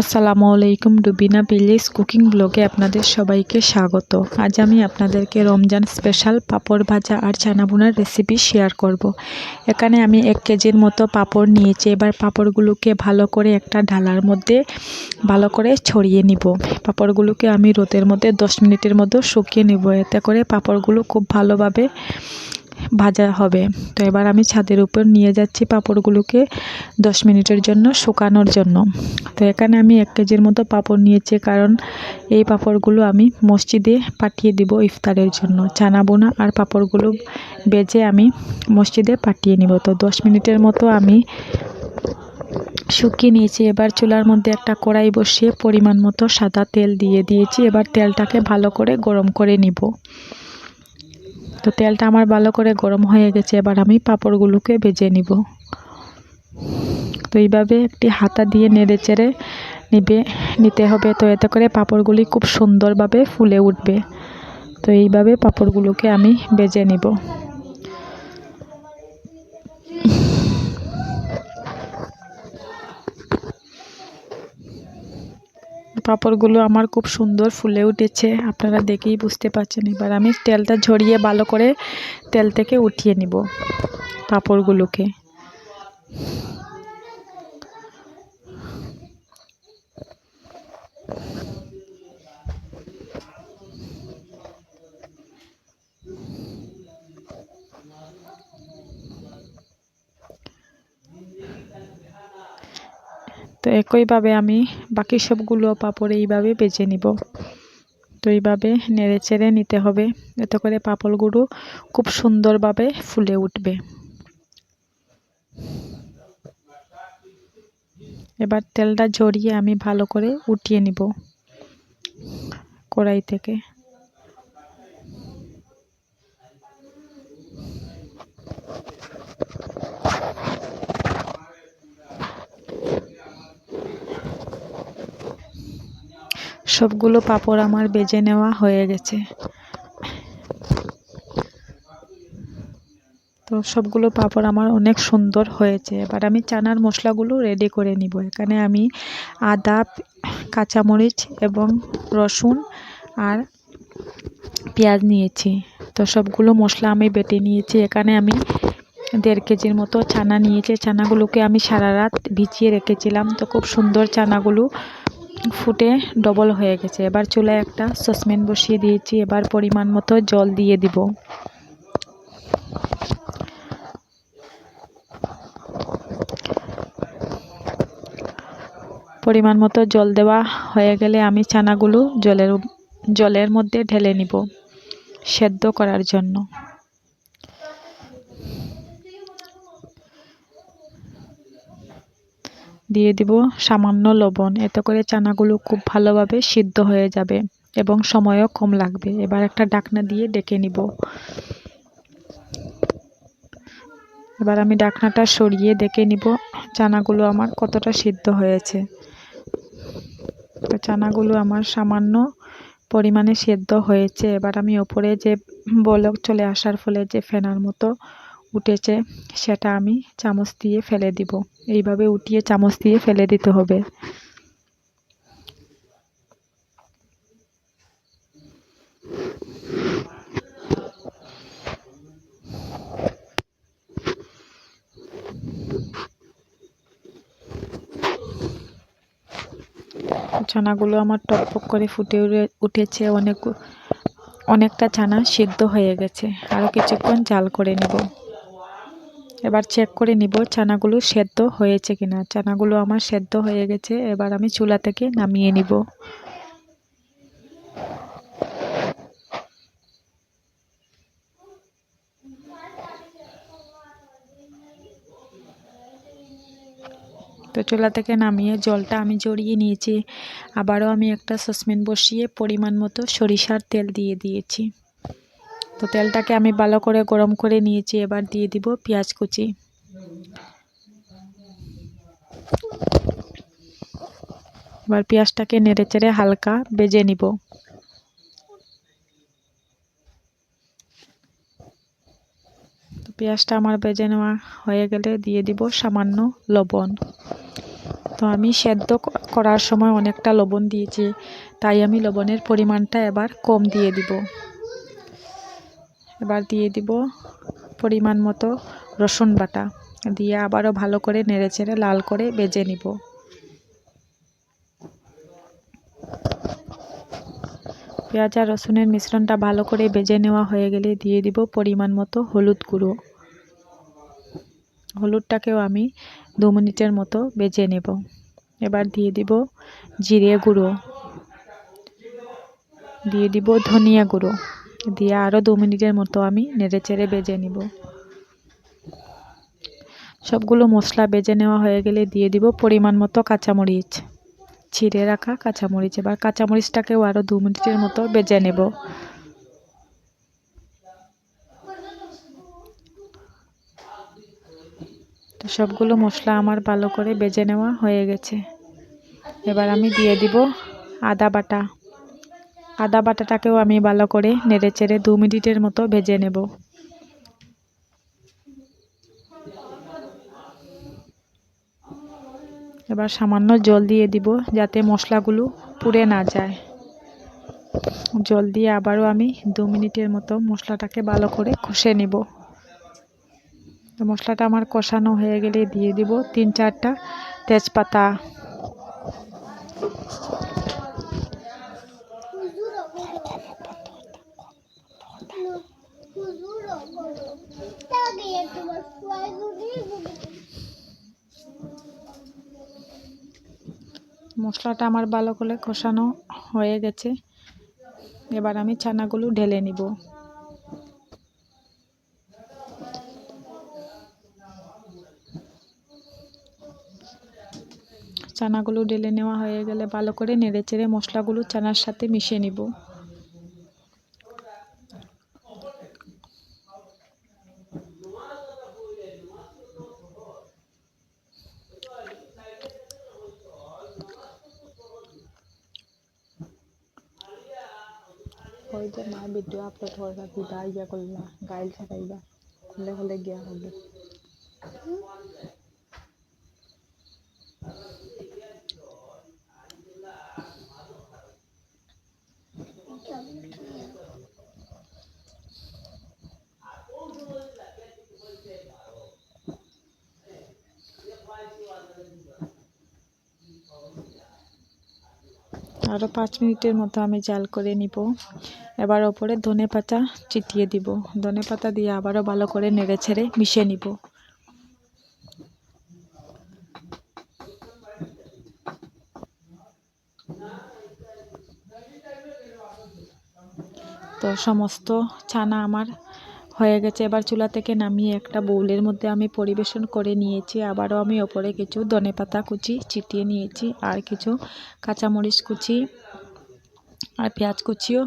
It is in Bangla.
আসসালামু আলাইকুম রুবিনা ভিলেজ কুকিং ব্লগে আপনাদের সবাইকে স্বাগত। আজ আমি আপনাদেরকে রমজান স্পেশাল পাঁপড় ভাজা আর চানা বোনার রেসিপি শেয়ার করব। এখানে আমি এক কেজির মতো পাঁপড় নিয়েছি। এবার পাপড়গুলোকে ভালো করে একটা ঢালার মধ্যে ভালো করে ছড়িয়ে নিব। পাঁপড়গুলোকে আমি রোদের মধ্যে দশ মিনিটের মধ্যে শুকিয়ে নিব। এতে করে পাপড়গুলো খুব ভালোভাবে ভাজা হবে। তো এবার আমি ছাদের উপর নিয়ে যাচ্ছি পাঁপড়গুলোকে দশ মিনিটের জন্য শুকানোর জন্য। তো এখানে আমি এক কেজির মতো পাঁপড় নিয়েছি কারণ এই পাঁপড়গুলো আমি মসজিদে পাঠিয়ে দিব ইফতারের জন্য। চানা বোনা আর পাঁপড়গুলো বেজে আমি মসজিদে পাঠিয়ে নিব। তো দশ মিনিটের মতো আমি শুকিয়ে নিয়েছি। এবার চুলার মধ্যে একটা কড়াই বসিয়ে পরিমাণ মতো সাদা তেল দিয়ে দিয়েছি। এবার তেলটাকে ভালো করে গরম করে নিব। তো তেলটা আমার ভালো করে গরম হয়ে গেছে, এবার আমি পাঁপড়গুলোকে ভেজে নিব। তো এইভাবে একটি হাতা দিয়ে নেড়ে চেড়ে নিবে, নিতে হবে। তো এতে করে পাঁপড়গুলি খুব সুন্দরভাবে ফুলে উঠবে। তো এইভাবে পাঁপড়গুলোকে আমি বেজে নিব। পাঁপড়গুলো আমার খুব সুন্দর ফুলে উঠেছে। আপনারা দেখেই বুঝতে পারছেন। এবার আমি তেলটা ঝরিয়ে ভালো করে তেল থেকে উঠিয়ে নিব পাঁপড়গুলোকে। তো একইভাবে আমি বাকি সবগুলো পাঁপড় এইভাবে বেজে নিব। তো এইভাবে নেড়ে চেড়ে নিতে হবে। এতে করে পাঁপড়গুলো খুব সুন্দরভাবে ফুলে উঠবে। এবার তেলটা ঝরিয়ে আমি ভালো করে উঠিয়ে নিব কড়াই থেকে। সবগুলো পাপড় আমার বেজে নেওয়া হয়ে গেছে। তো সবগুলো পাঁপড় আমার অনেক সুন্দর হয়েছে। এবার আমি চানার মশলাগুলো রেডি করে নিব। এখানে আমি আদা, কাঁচামরিচ এবং রসুন আর পেঁয়াজ নিয়েছি। তো সবগুলো মশলা আমি বেটে নিয়েছি। এখানে আমি দেড় কেজির মতো চানা নিয়েছি। চানাগুলোকে আমি সারা রাত ভিজিয়ে রেখেছিলাম। তো খুব সুন্দর চানাগুলো ফুটে ডবল হয়ে গেছে। এবার চুলায় একটা সসপ্যান বসিয়ে দিয়েছি। এবার পরিমাণ মতো জল দিয়ে দিব। পরিমাণ মতো জল দেওয়া হয়ে গেলে আমি চানাগুলো জলের জলের মধ্যে ঢেলে নিব সেদ্ধ করার জন্য। দিয়ে দিব সামান্য লবণ। এতে করে চানাগুলো খুব ভালোভাবে সিদ্ধ হয়ে যাবে এবং সময়ও কম লাগবে। এবার একটা ডাকনা দিয়ে ডেকে নিব। এবার আমি ডাকনাটা সরিয়ে দেখে নিব। চানাগুলো আমার কতটা সিদ্ধ হয়েছে। তো চানাগুলো আমার সামান্য পরিমাণে সেদ্ধ হয়েছে। এবার আমি ওপরে যে বলক চলে আসার ফলে যে ফেনার মতো উঠেছে, সেটা আমি চামচ দিয়ে ফেলে দিব। এইভাবে উঠিয়ে চামচ দিয়ে ফেলে দিতে হবে। ছানাগুলো আমার টকপক করে ফুটে উঠেছে। অনেক, অনেকটা ছানা সিদ্ধ হয়ে গেছে। আরও কিছুক্ষণ জাল করে নেব। এবার চেক করে নিব চানাগুলো সেদ্ধ হয়েছে কিনা। চানাগুলো আমার সেদ্ধ হয়ে গেছে, এবার আমি চুলা থেকে নামিয়ে নিব। তো চুলা থেকে নামিয়ে জলটা আমি জড়িয়ে নিয়েছি। আবারও আমি একটা সসপ্যান বসিয়ে পরিমাণ মতো সরিষার তেল দিয়ে দিয়েছি। তো তেলটাকে আমি ভালো করে গরম করে নিয়েছি, এবার দিয়ে দিব পেঁয়াজ কুচি। এবার পেঁয়াজটাকে নেড়ে চেড়ে হালকা বেজে নিব। পেঁয়াজটা আমার বেজে নেওয়া হয়ে গেলে দিয়ে দিব সামান্য লবণ। তো আমি সেদ্ধ করার সময় অনেকটা লবণ দিয়েছি, তাই আমি লবণের পরিমাণটা এবার কম দিয়ে দিব। এবার দিয়ে দিব পরিমাণ মতো রসুন বাটা। দিয়ে আবারও ভালো করে নেড়েচেড়ে লাল করে বেজে নিব। পেঁয়াজ আর রসুনের মিশ্রণটা ভালো করে বেজে নেওয়া হয়ে গেলে দিয়ে দিব পরিমাণ মতো হলুদ গুঁড়ো। হলুদটাকেও আমি দু মিনিটের মতো বেজে নেব। এবার দিয়ে দিব জিরে গুঁড়ো। দিয়ে দিব ধনিয়া গুঁড়ো। দিয়ে আরও দু মিনিটের মতো আমি নেড়েচেড়ে বেজে নিব। সবগুলো মশলা বেজে নেওয়া হয়ে গেলে দিয়ে দিব পরিমাণ মতো কাঁচামরিচ। ছিঁড়ে রাখা কাঁচামরিচ। এবার কাঁচামরিচটাকেও আরও দু মিনিটের মতো বেজে নেব। তো সবগুলো মশলা আমার ভালো করে বেজে নেওয়া হয়ে গেছে। এবার আমি দিয়ে দিব আদা বাটা। আদা বাটাটাকেও আমি ভালো করে নেড়ে চেড়ে দু মিনিটের মতো ভেজে নেব। এবার সামান্য জল দিয়ে দিব যাতে মশলাগুলো পুড়ে না যায়। জল দিয়ে আবারও আমি দু মিনিটের মতো মশলাটাকে ভালো করে কষে নিব। মশলাটা আমার কষানো হয়ে গেলে দিয়ে দিব তিন চারটা তেজপাতা। মশলাটা আমার ভালো করে কষানো হয়ে গেছে। এবার আমি ছানাগুলো ঢেলে নিব। চানাগুলো ঢেলে নেওয়া হয়ে গেলে ভালো করে নেড়ে চেড়ে মশলাগুলো চানার সাথে মিশিয়ে নিব। ওই যে মা ভিডিও আপলোড করবা দিবা ইয়া করলা গাইল ছাড়াইবা হলে হলে গিয়া হবে আরও পাঁচ মিনিটের মতো আমি জাল করে নিব। এবার ওপরে ধনে পাতা চিটিয়ে দিব। ধনে পাতা দিয়ে আবারও ভালো করে নেড়ে ছেড়ে মিশিয়ে নিব। তো সমস্ত ছানা আমার হয়ে গেছে। এবার চুলা থেকে নামিয়ে একটা বৌলের মধ্যে আমি পরিবেশন করে নিয়েছি। আবারও আমি ওপরে কিছু ধনেপাতা কুচি ছিটিয়ে নিয়েছি আর কিছু কাঁচামরিচ কুচি আর পেঁয়াজ কুচিও